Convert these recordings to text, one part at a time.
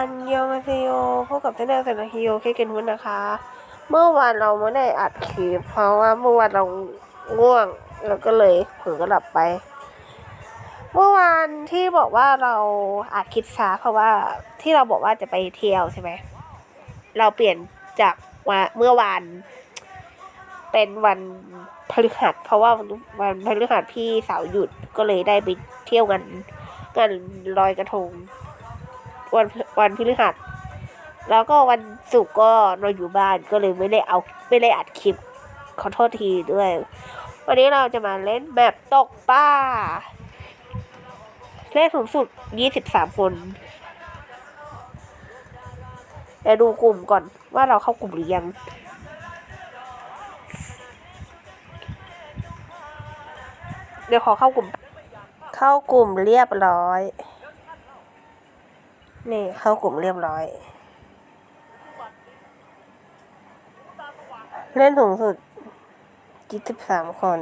อันยองอาเซโยพบกับเซนเนอร์เซนฮิโยเคเกนวุนนะคะ เมื่อวานเราไม่ได้อัดคลิปเพราะว่าเมื่อวานเราง่วงแล้วก็เลยเผลอก็หลับไป เมื่อวานที่บอกว่าเราอัดคลิปช้าเพราะว่าที่เราบอกว่าจะไปเที่ยวใช่ไหมเราเปลี่ยนจากว่าเมื่อวาน เป็นวันพฤหัสเพราะว่าวันพฤหัสพี่สาวหยุดก็เลยได้ไปเที่ยวกันกันลอยกระทง วันวันพฤหัส แล้วก็วันศุกร์ก็เราอยู่บ้านก็เลยไม่ได้เอาไม่ได้อัดคลิปขอโทษทีด้วย วันนี้เราจะมาเล่นแบบตกปลาเล่นสูงสุดยี่สิบสามคนเดี๋ยวดูกลุ่มก่อนว่าเราเข้ากลุ่มหรือยังเดี๋ยวขอเข้ากลุ่ม เข้ากลุ่มเรียบร้อย นี่เข้ากลุ่มเรียบร้อย เล่นสูงสุดยี่สิบสามคน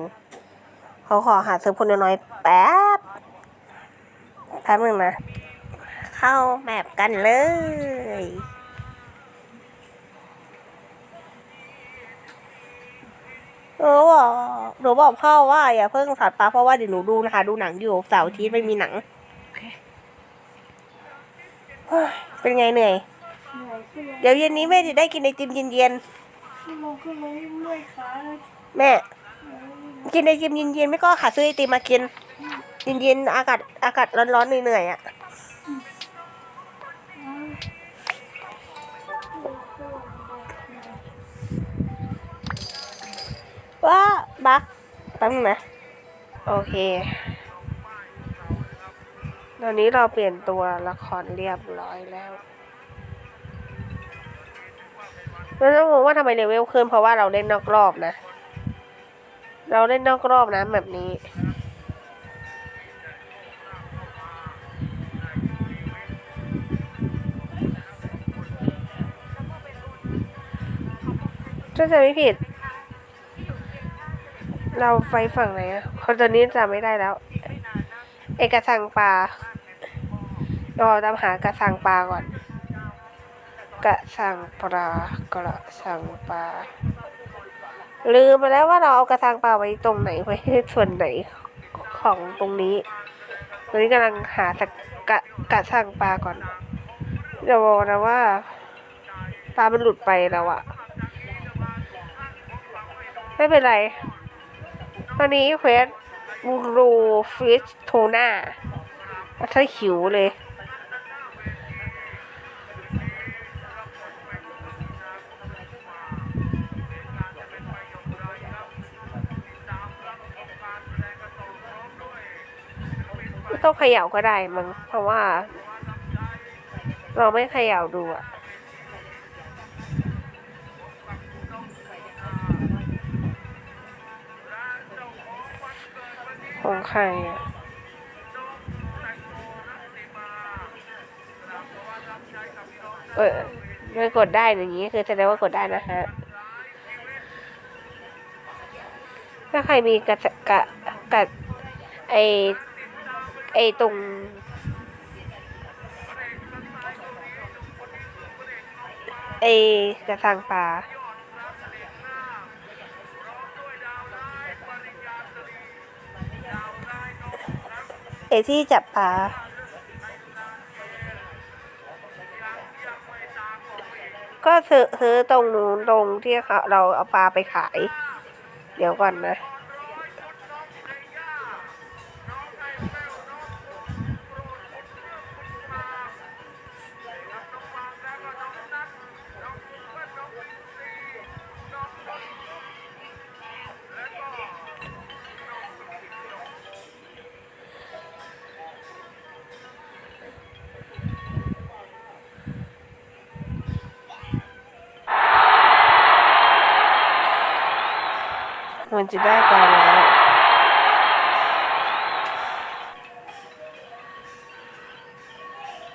เขาขอหาซื้อคนน้อยๆแป๊บ แป๊บหนึ่งนะ เข้าแมปกันเลยหนูบอกหนูบอกพ่อว่าอย่าเพิ่งถัดปลาเพราะว่าเดี๋ยวหนูดูนะคะ ดูหนังอยู่เสาร์อาทิตย์ไม่มีหนังเฮ้ย เป็นไงเหนื่อย เหนื่อยขึ้นเลยเดี๋ยวเย็นนี้แม่จะได้กินไอติมเย็นชั่วโมงขึ้นเลยเมื่อยขาเลยๆแม่ กินไอติมเย็นๆไม่ก็หาซื้อไอติมมากิน เย็นๆอากาศอากาศร้อนๆเหนื่อยๆอะ ว่าบักตั้งงนะ โอเคต อนนี้เราเปลี่ยนตัวละครเรียบร้อยแล้วแล้วต้องงงว่าทำไมเลเวลขึ้นเพราะว่าเราเล่นนอกรอบนะ เราเล่นนอกรอบนะแบบนี้ ถ้าจะไม่ผิด เราไปฝั่งไหนอะคนตอนนี้จำไม่ได้แล้ว เอกสังปลา ราตามหากระสังปลาก่อน กระสังปลากระสังปลาลืมไปแล้วว่าเราเอากระสังปลาไว้ตรงไหนไว้ส่วนไหนของตรงนี้ตอนนี้กำลังหาสักกระกระสังปลาก่อนเดี๋ยวบอกนะว่าปลามันหลุดไปแล้วอะไม่เป็นไร ตอนนี้เควสบูรูฟิชโทน่าถ้าหิวเลย ต้องเขย่าก็ได้มั้งเพราะว่า เราไม่เขย่าดูอะของใครอะเออไม่กดได้อย่างนี้คือแสดงว่ากดได้นะฮะ ถ้าใครมีกระกะกะไอ ไอตรงไอกระสังปลาไอที่จับปลาก็ซื้อซื้อตรงนู้นตรงที่เขาเราเอาปลาไปขาย เดี๋ยวก่อนนะ มันจะได้ปลาแล้ว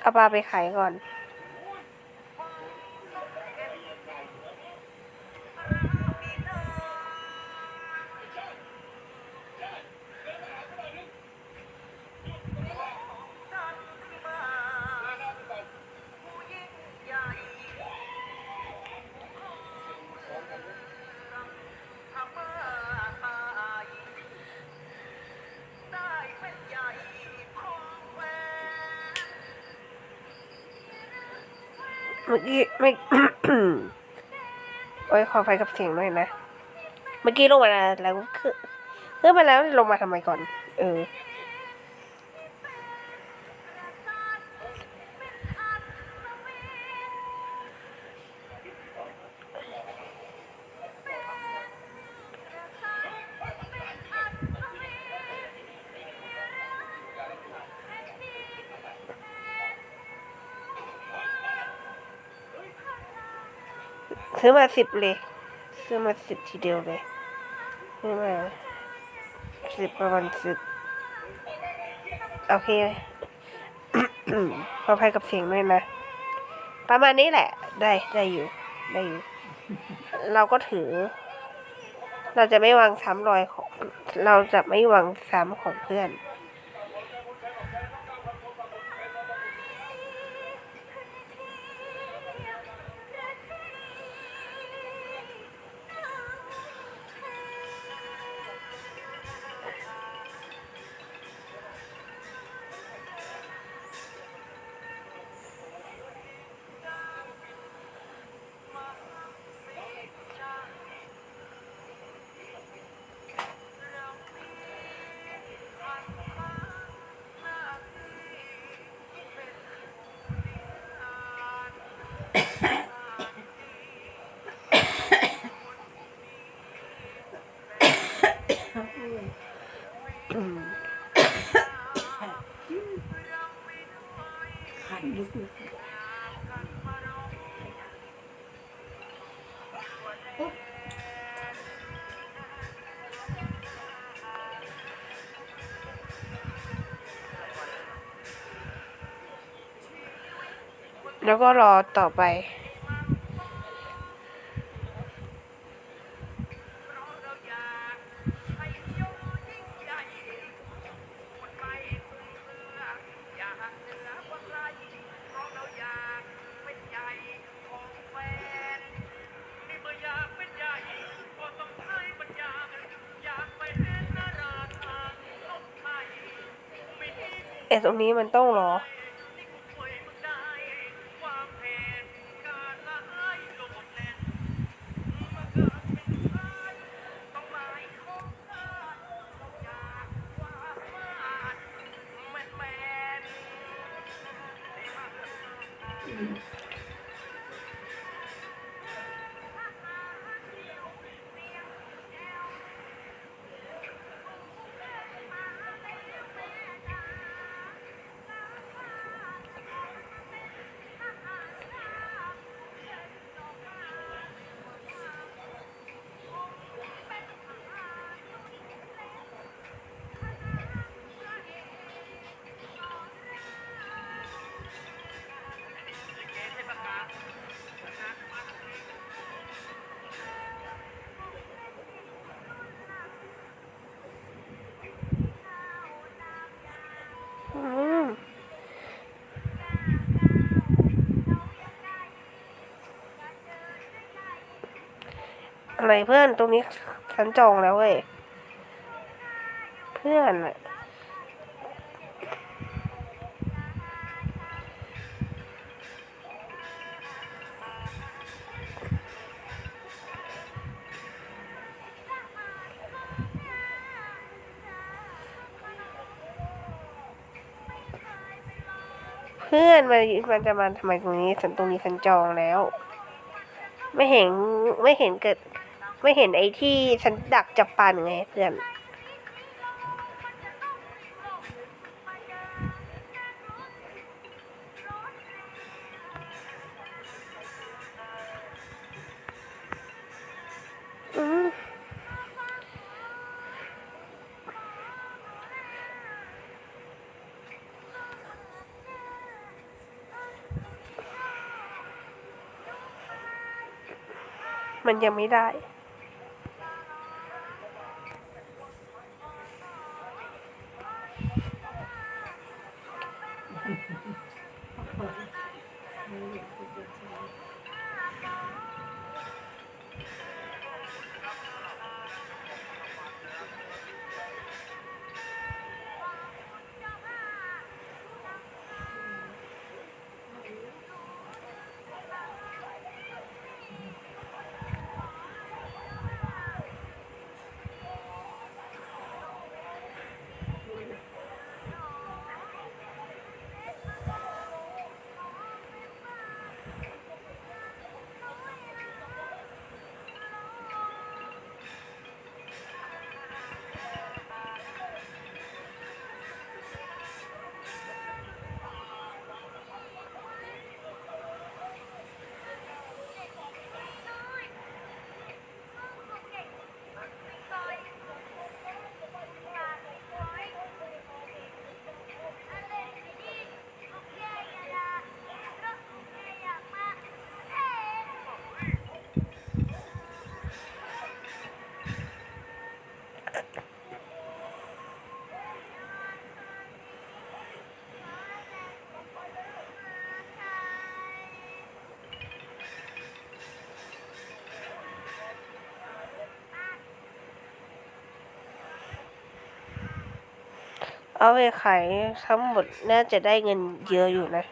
เอาปลาไปขายก่อน มื่อกี้ไม่โอ้ยขอไฟกับเสียงด้วยนะ เมื่อกี้ลงมาแล้วคือเมื่อมาแล้วลงมาทำไมก่อน เออ ซื้อมาสิบเลย ซื้อมาสิบทีเดียวเลยซื้อมาสิบประมาณสิบโอเคขออภัยกับเสียงด้วยนะ ประมาณนี้แหละ ได้ได้อยู่ ได้อยู่ เราก็ถือ เราจะไม่วางซ้ำรอยของ เราจะไม่วางซ้ำของเพื่อน แล้วก็รอต่อไป เอสตรงนี้มันต้องรอ อะไรเพื่อนตรงนี้ฉันจองแล้วเว้ย เพื่อนอะเพื่อนมันมันจะมาทำไมตรงนี้ฉันตรงนี้ฉันจองแล้ว ไม่เห็นไม่เห็นเกิด ไม่เห็นไอ้ที่ฉันดักจับปลาหนึ่งไงเพื่อนมันยังไม่ได้ เอาไปขายทั้งหมดน่าจะได้เงินเยอะอยู่นะ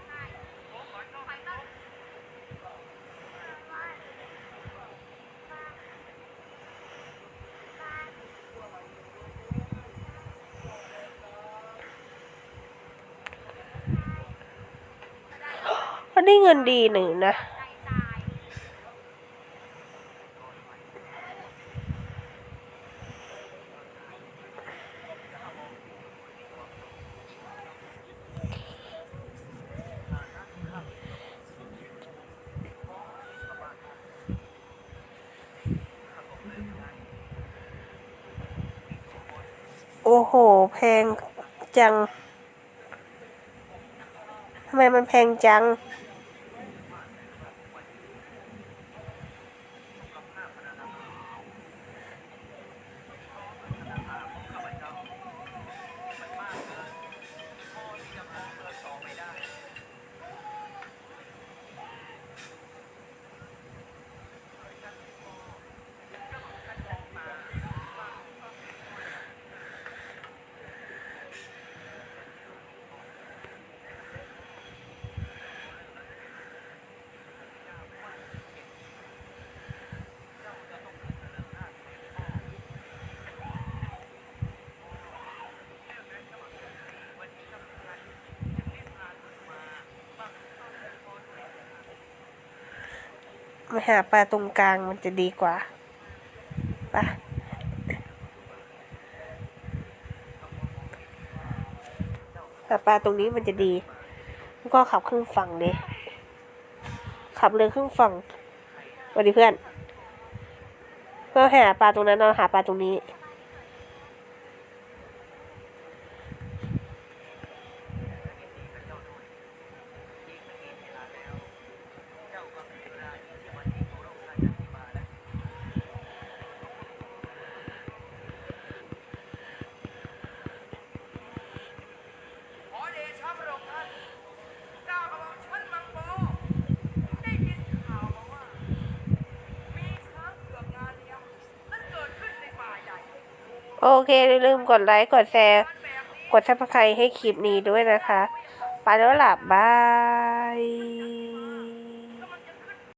ก็ได้เงินดีหนึ่งนะ โอ้โห แพงจัง ทำไมมันแพงจัง มาหาปลาตรงกลางมันจะดีกว่าปะหาปลาตรงนี้มันจะดีแล้วก็ขับครึ่งฝั่งเลยขับเรือครึ่งฝั่งสวัสดีเพื่อน เพื่อหาปลาตรงนั้นเราหาปลาตรงนี้ โอเคอย่าลืมกดไลค์ กดแชร์ กดแชร์ไครต์ให้คลิปนี้ด้วยนะคะ ไปแล้วหลับบาย